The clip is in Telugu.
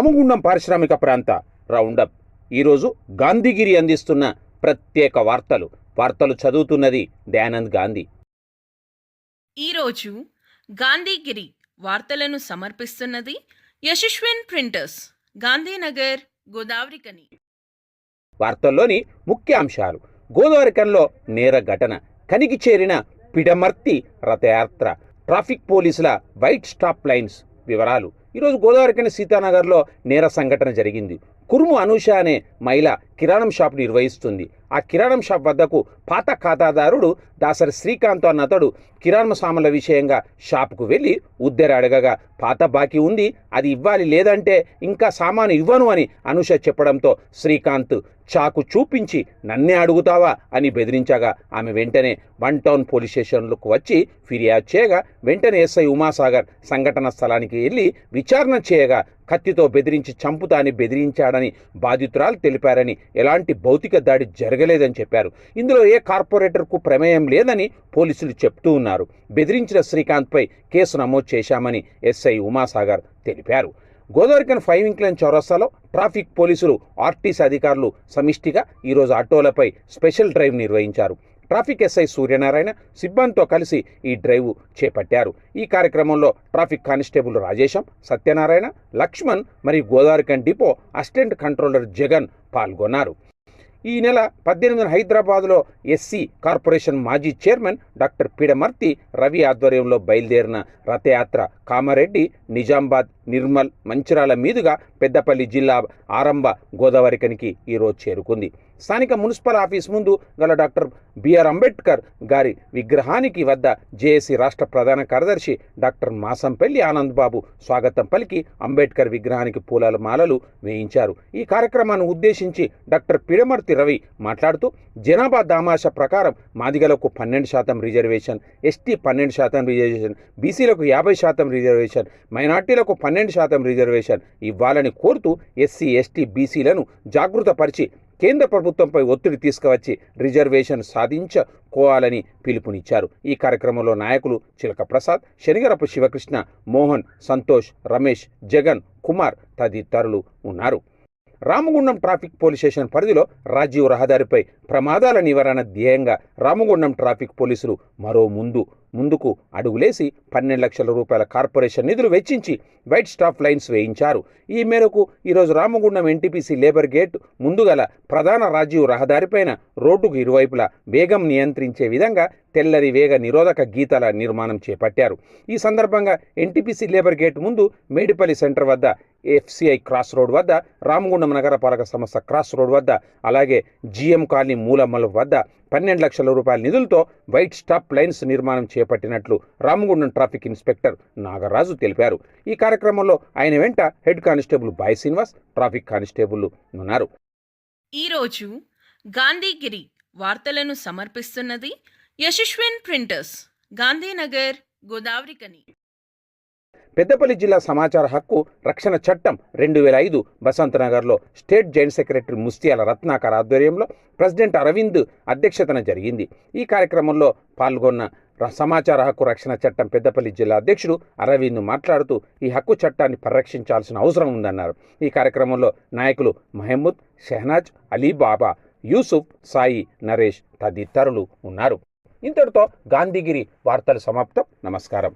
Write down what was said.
రామగుండం పారిశ్రామిక ప్రాంత రౌండప్. ఈరోజు గాంధీగిరి అందిస్తున్న ప్రత్యేక వార్తలు. వార్తలు చదువుతున్నది దయానంద్ గాంధీ. ఈరోజు గాంధీగిరి వార్తలను సమర్పిస్తున్నది యశస్విన్ ప్రింటర్స్ గాంధీనగర్ గోదావరికని వార్తల్లోని ముఖ్యాంశాలు గోదావరికంలో నేర ఘటన. కనికి చేరిన పిడమర్తి రథయాత్ర. ట్రాఫిక్ పోలీసుల వైట్ స్టాప్ లైన్స్. వివరాలు. ఈరోజు గోదావరికని సీతానగర్లో నేర సంఘటన జరిగింది. కురుము అనూష అనే మహిళ కిరాణం షాప్ నిర్వహిస్తుంది. ఆ కిరాణం షాప్ వద్దకు పాత ఖాతాదారుడు దాసరి శ్రీకాంత్ అన్న అతడు కిరాణం సామాన్ల విషయంగా షాపుకు వెళ్ళి ఉద్దెర అడగగా పాత బాకీ ఉంది అది ఇవ్వాలి లేదంటే ఇంకా సామాను ఇవ్వను అని అనుష చెప్పడంతో శ్రీకాంత్ చాకు చూపించి నన్నే అడుగుతావా? అని బెదిరించగా ఆమె వెంటనే వన్ టౌన్ పోలీస్ స్టేషన్లకు వచ్చి ఫిర్యాదు చేయగా వెంటనే ఎస్ఐ ఉమాసాగర్ సంఘటన స్థలానికి వెళ్ళి విచారణ చేయగా కత్తితో బెదిరించి చంపుతా అని బెదిరించాడని బాధితురాలు తెలిపారని ఎలాంటి భౌతిక దాడి జరగలేదని చెప్పారు. ఇందులో ఏ కార్పొరేటర్కు ప్రమేయం లేదని పోలీసులు చెప్తూ ఉన్నారు. బెదిరించిన శ్రీకాంత్పై కేసు నమోదు చేశామని ఎస్ఐ ఉమాసాగర్ తెలిపారు. గోదావరికన్ ఫైవ్ ఇంక్లైన్ చౌరస్తాలో ట్రాఫిక్ పోలీసులు ఆర్టీసీ అధికారులు సమిష్టిగా ఈరోజు ఆటోలపై స్పెషల్ డ్రైవ్ నిర్వహించారు. ట్రాఫిక్ ఎస్ఐ సూర్యనారాయణ సిబ్బందితో కలిసి ఈ డ్రైవ్ చేపట్టారు. ఈ కార్యక్రమంలో ట్రాఫిక్ కానిస్టేబుల్ రాజేశం సత్యనారాయణ లక్ష్మణ్ మరియు Godavarikhani depot assistant controller Jagan పాల్గొన్నారు. ఈ నెల పద్దెనిమిదిన హైదరాబాద్లో ఎస్సీ కార్పొరేషన్ మాజీ చైర్మన్ డాక్టర్ పీడమర్తి రవి ఆధ్వర్యంలో బయలుదేరిన రథయాత్ర కామారెడ్డి నిజామాబాద్ నిర్మల్ మంచిరాల మీదుగా పెద్దపల్లి జిల్లా ఆరంభ గోదావరికనికి ఈరోజు చేరుకుంది. స్థానిక మున్సిపల్ ఆఫీస్ ముందు గల డాక్టర్ బిఆర్ అంబేద్కర్ గారి విగ్రహానికి వద్ద జేఏసీ రాష్ట్ర ప్రధాన కార్యదర్శి డాక్టర్ మాసంపల్లి ఆనంద్ బాబు స్వాగతం పలికి అంబేద్కర్ విగ్రహానికి పూల మాలలు వేయించారు. ఈ కార్యక్రమాన్ని ఉద్దేశించి డాక్టర్ పిడమర్తి రవి మాట్లాడుతూ జనాభా దామాష ప్రకారం మాదిగలకు పన్నెండు శాతం రిజర్వేషన్ ఎస్టీ పన్నెండు శాతం రిజర్వేషన్ బీసీలకు యాభై శాతం రిజర్వేషన్ మైనార్టీలకు పన్నెండు శాతం రిజర్వేషన్ ఇవ్వాలని కోరుతూ ఎస్సీ ఎస్టీ బీసీలను జాగృతపరిచి కేంద్ర ప్రభుత్వంపై ఒత్తిడి తీసుకువచ్చి రిజర్వేషన్ సాధించుకోవాలని పిలుపునిచ్చారు. ఈ కార్యక్రమంలో నాయకులు చిలక ప్రసాద్ శనిగరపు శివకృష్ణ మోహన్ సంతోష్ రమేష్ జగన్ కుమార్ తదితరులు ఉన్నారు. రామగుండం ట్రాఫిక్ పోలీస్ స్టేషన్ పరిధిలో రాజీవ్ రహదారిపై ప్రమాదాల నివారణ ధ్యేయంగా రామగుండం ట్రాఫిక్ పోలీసులు మరో ముందు ముందుకు అడుగులేసి పన్నెండు లక్షల రూపాయల కార్పొరేషన్ నిధులు వెచ్చించి వైట్ స్టాఫ్ లైన్స్ వేయించారు. ఈ మేరకు ఈరోజు రామగుండం ఎన్టీపీసీ లేబర్ గేట్ ముందుగల ప్రధాన రాజీవ్ రహదారిపైన రోడ్డుకు ఇరువైపులా వేగం నియంత్రించే విధంగా తెల్లరి వేగ నిరోధక గీతాల నిర్మాణం చేపట్టారు. ఈ సందర్భంగా ఎన్టీపీసీ లేబర్ గేట్ ముందు మేడిపల్లి సెంటర్ వద్ద ఎఫ్సిఐ క్రాస్ రోడ్ వద్ద రామగుండం నగరపాలక సంస్థ క్రాస్ రోడ్ వద్ద అలాగే జిఎం కాలనీ మూలమ్మల వద్ద పన్నెండు లక్షల రూపాయల నిధులతో వైట్ స్టాప్ లైన్స్ నిర్మాణం చేపట్టినట్లు రామగుండం ట్రాఫిక్ ఇన్స్పెక్టర్ నాగరాజు తెలిపారు. ఈ కార్యక్రమంలో ఆయన వెంట హెడ్ కానిస్టేబుల్ బాయ్ శ్రీనివాస్ ట్రాఫిక్ కానిస్టేబుల్ ఉన్నారు ఈరోజు గాంధీగిరి వార్తలను సమర్పిస్తున్నది యశస్విన్ ప్రింటర్స్ గాంధీనగర్ గోదావరి కని. పెద్దపల్లి జిల్లా సమాచార హక్కు రక్షణ చట్టం రెండు వేల ఐదు బసంతనగర్లో state joint secretary Mustiyala Ratnakar ఆధ్వర్యంలో ప్రెసిడెంట్ అరవింద్ అధ్యక్షతన జరిగింది. ఈ కార్యక్రమంలో పాల్గొన్న ర- సమాచార హక్కు రక్షణ చట్టం పెద్దపల్లి జిల్లా అధ్యక్షుడు అరవింద్ మాట్లాడుతూ ఈ హక్కు చట్టాన్ని పరిరక్షించాల్సిన అవసరం ఉందన్నారు. ఈ కార్యక్రమంలో నాయకులు మహమ్మద్ షెహనాజ్ అలీ బాబా యూసుఫ్ సాయి నరేష్ తదితరులు ఉన్నారు. ఇంతటితో గాంధీగిరి వార్తలు సమాప్తం. నమస్కారం.